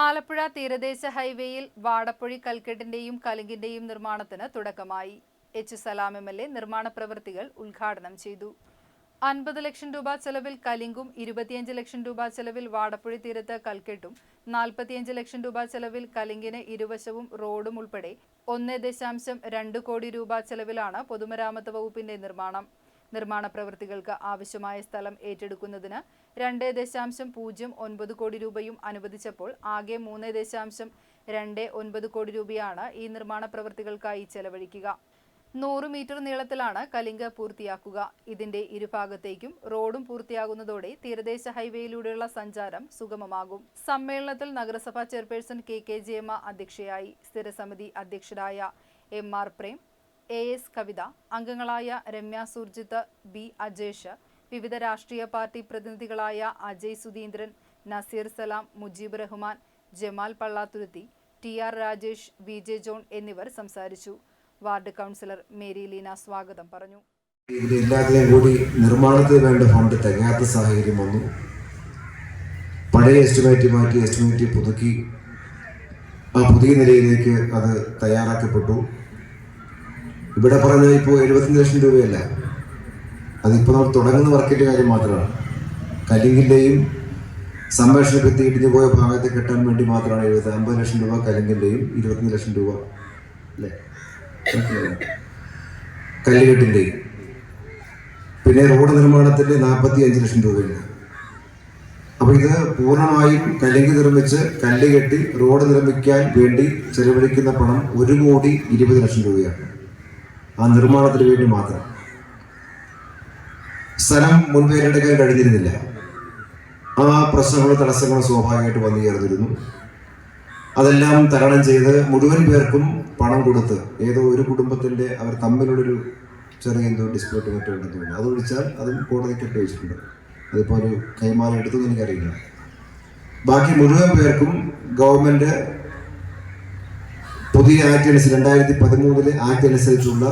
ആലപ്പുഴ തീരദേശ ഹൈവേയിൽ വാടപ്പൊഴി കൽക്കെട്ടിന്റെയും കലുങ്കിന്റെയും നിർമ്മാണത്തിന് തുടക്കമായി. H Salam M L A നിർമ്മാണ പ്രവൃത്തികൾ ഉദ്ഘാടനം ചെയ്തു. അൻപത് ലക്ഷം രൂപ ചെലവിൽ കലിങ്കും ഇരുപത്തിയഞ്ച് ലക്ഷം രൂപ ചെലവിൽ വാടപ്പുഴി തീരത്ത് കൽക്കെട്ടും നാൽപ്പത്തിയഞ്ച് ലക്ഷം രൂപ ചെലവിൽ കലിങ്കിന് ഇരുവശവും റോഡും ഉൾപ്പെടെ ഒന്ന് ദശാംശം രണ്ട് കോടി രൂപ ചെലവിലാണ് പൊതുമരാമത്ത് വകുപ്പിന്റെ നിർമ്മാണം. നിർമ്മാണ പ്രവൃത്തികൾക്ക് ആവശ്യമായ സ്ഥലം ഏറ്റെടുക്കുന്നതിന് രണ്ട് ദശാംശം പൂജ്യം ഒൻപത് കോടി രൂപയും അനുവദിച്ചപ്പോൾ ആകെ മൂന്ന് ദശാംശം രണ്ട് ഒൻപത് കോടി രൂപയാണ് ഈ നിർമ്മാണ പ്രവൃത്തികൾക്കായി ചെലവഴിക്കുക. നൂറ് മീറ്റർ നീളത്തിലാണ് കലിംഗ പൂർത്തിയാക്കുക. ഇതിന്റെ ഇരുഭാഗത്തേക്കും റോഡും പൂർത്തിയാകുന്നതോടെ തീരദേശ ഹൈവേയിലൂടെയുള്ള സഞ്ചാരം സുഗമമാകും. സമ്മേളനത്തിൽ നഗരസഭാ ചെയർപേഴ്സൺ കെ കെ ജയമ്മ അധ്യക്ഷയായി. സ്ഥിരസമിതി അധ്യക്ഷരായ M R Prem A S Kavitha അംഗങ്ങളായ രമ്യ സുർജിത്ത് ബി അജേഷ് വിവിധ രാഷ്ട്രീയ party പ്രതിനിധികളായ Ajay Sudheendran Naseer Salam Mujeeb Rahman Jamal Pallathuruthy T R Rajesh V J John എന്നിവർ സംസാരിച്ചു. വാർഡ് കൗൺസിലർ മേരി ലീന സ്വാഗതം പറഞ്ഞു. എല്ലാത്തിനെയും കൂടി നിർമ്മാണത്തിന് വേണ്ട ഫണ്ട് തികയാത്ത സാഹചര്യം വന്നു. പഴയ എസ്റ്റിമേറ്റ് മാറ്റി എസ്റ്റിമേറ്റ് പുതുക്കി ആ പുതിയ നിലയിലേക്ക് അത് തയ്യാറാക്കപ്പെട്ടു. ഇവിടെ പറഞ്ഞ ഇപ്പോൾ എഴുപത്തഞ്ച് ലക്ഷം രൂപയല്ല? അതിപ്പോൾ നമ്മൾ തുടങ്ങുന്ന വർക്കിന്റെ കാര്യം മാത്രമാണ്. കലിങ്കിന്റെയും സംരക്ഷണ ഭിത്തി ഇടിഞ്ഞു പോയ ഭാഗത്ത് കെട്ടാൻ വേണ്ടി മാത്രമാണ് എഴുപത്തി അമ്പത് ലക്ഷം രൂപ കലിങ്കിന്റെയും ഇരുപത്തഞ്ച് ലക്ഷം രൂപ. അല്ലേ? കല്ലുകെട്ടിന്റെയും പിന്നെ റോഡ് നിർമ്മാണത്തിന്റെ നാൽപ്പത്തി അഞ്ച് ലക്ഷം രൂപയുണ്ട്. അപ്പോൾ ഇത് പൂർണമായും കല്ലിങ്കി നിർമ്മിച്ച് കല്ല് കെട്ടി റോഡ് നിർമ്മിക്കാൻ വേണ്ടി ചെലവഴിക്കുന്ന പണം ഒരു കോടി ഇരുപത് ലക്ഷം രൂപയാണ്. ആ നിർമ്മാണത്തിന് വേണ്ടി മാത്രം. സ്ഥലം മുൻപേരെടുക്കാൻ കഴിഞ്ഞിരുന്നില്ല. ആ പ്രശ്നങ്ങളും തടസ്സങ്ങളും സ്വാഭാവികമായിട്ട് വന്നു ചേർന്നിരുന്നു. അതെല്ലാം തരണം ചെയ്ത് മുഴുവൻ പേർക്കും പണം കൊടുത്ത് ഏതോ ഒരു കുടുംബത്തിന്റെ അവർ തമ്മിലുള്ളൊരു ചെറിയ എന്തോ ഡിസ്പ്യൂട്ട് മറ്റോ ഉണ്ടെന്ന് തോന്നുന്നു. അത് ഒഴിച്ചാൽ അതും കോടതിക്ക് വെച്ചിട്ടുണ്ട് അതിപ്പോൾ ഒരു കൈമാറി എടുത്തെന്ന് എനിക്കറിയില്ല. ബാക്കി മുഴുവൻ പേർക്കും ഗവൺമെന്റ് പുതിയ ആക്ട് അനുസരിച്ച് രണ്ടായിരത്തി പതിമൂന്നിലെ ആക്ട് അനുസരിച്ചുള്ള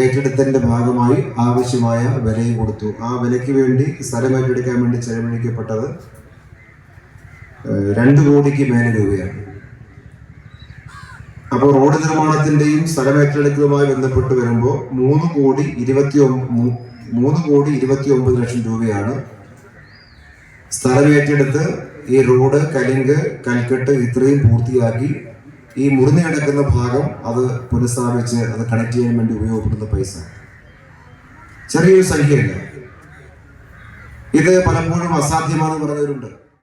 ഏറ്റെടുത്തതിന്റെ ഭാഗമായി ആവശ്യമായ വിലയും കൊടുത്തു. ആ വിലയ്ക്ക് വേണ്ടി സ്ഥലം ഏറ്റെടുക്കാൻ വേണ്ടി ചെലവഴിക്കപ്പെട്ടത് രണ്ട് കോടിക്ക് മേലെ രൂപയാണ്. അപ്പോൾ റോഡ് നിർമ്മാണത്തിന്റെയും സ്ഥലം ഏറ്റെടുക്കലുമായി ബന്ധപ്പെട്ട് വരുമ്പോൾ മൂന്ന് കോടി ഇരുപത്തി മൂന്ന് കോടി ഇരുപത്തി ഒമ്പത് ലക്ഷം രൂപയാണ് സ്ഥലം ഏറ്റെടുത്ത് ഈ റോഡ് കലിങ്ക് കൽക്കെട്ട് ഇത്രയും പൂർത്തിയാക്കി ഈ മുറിഞ്ഞു കിടക്കുന്ന ഭാഗം അത് പുനഃസ്ഥാപിച്ച് അത് കണക്ട് ചെയ്യാൻ വേണ്ടി ഉപയോഗപ്പെടുന്ന പൈസ. ചെറിയൊരു സംഖ്യയല്ല ഇത് പലപ്പോഴും അസാധ്യമാണെന്ന് പറഞ്ഞവരുണ്ട്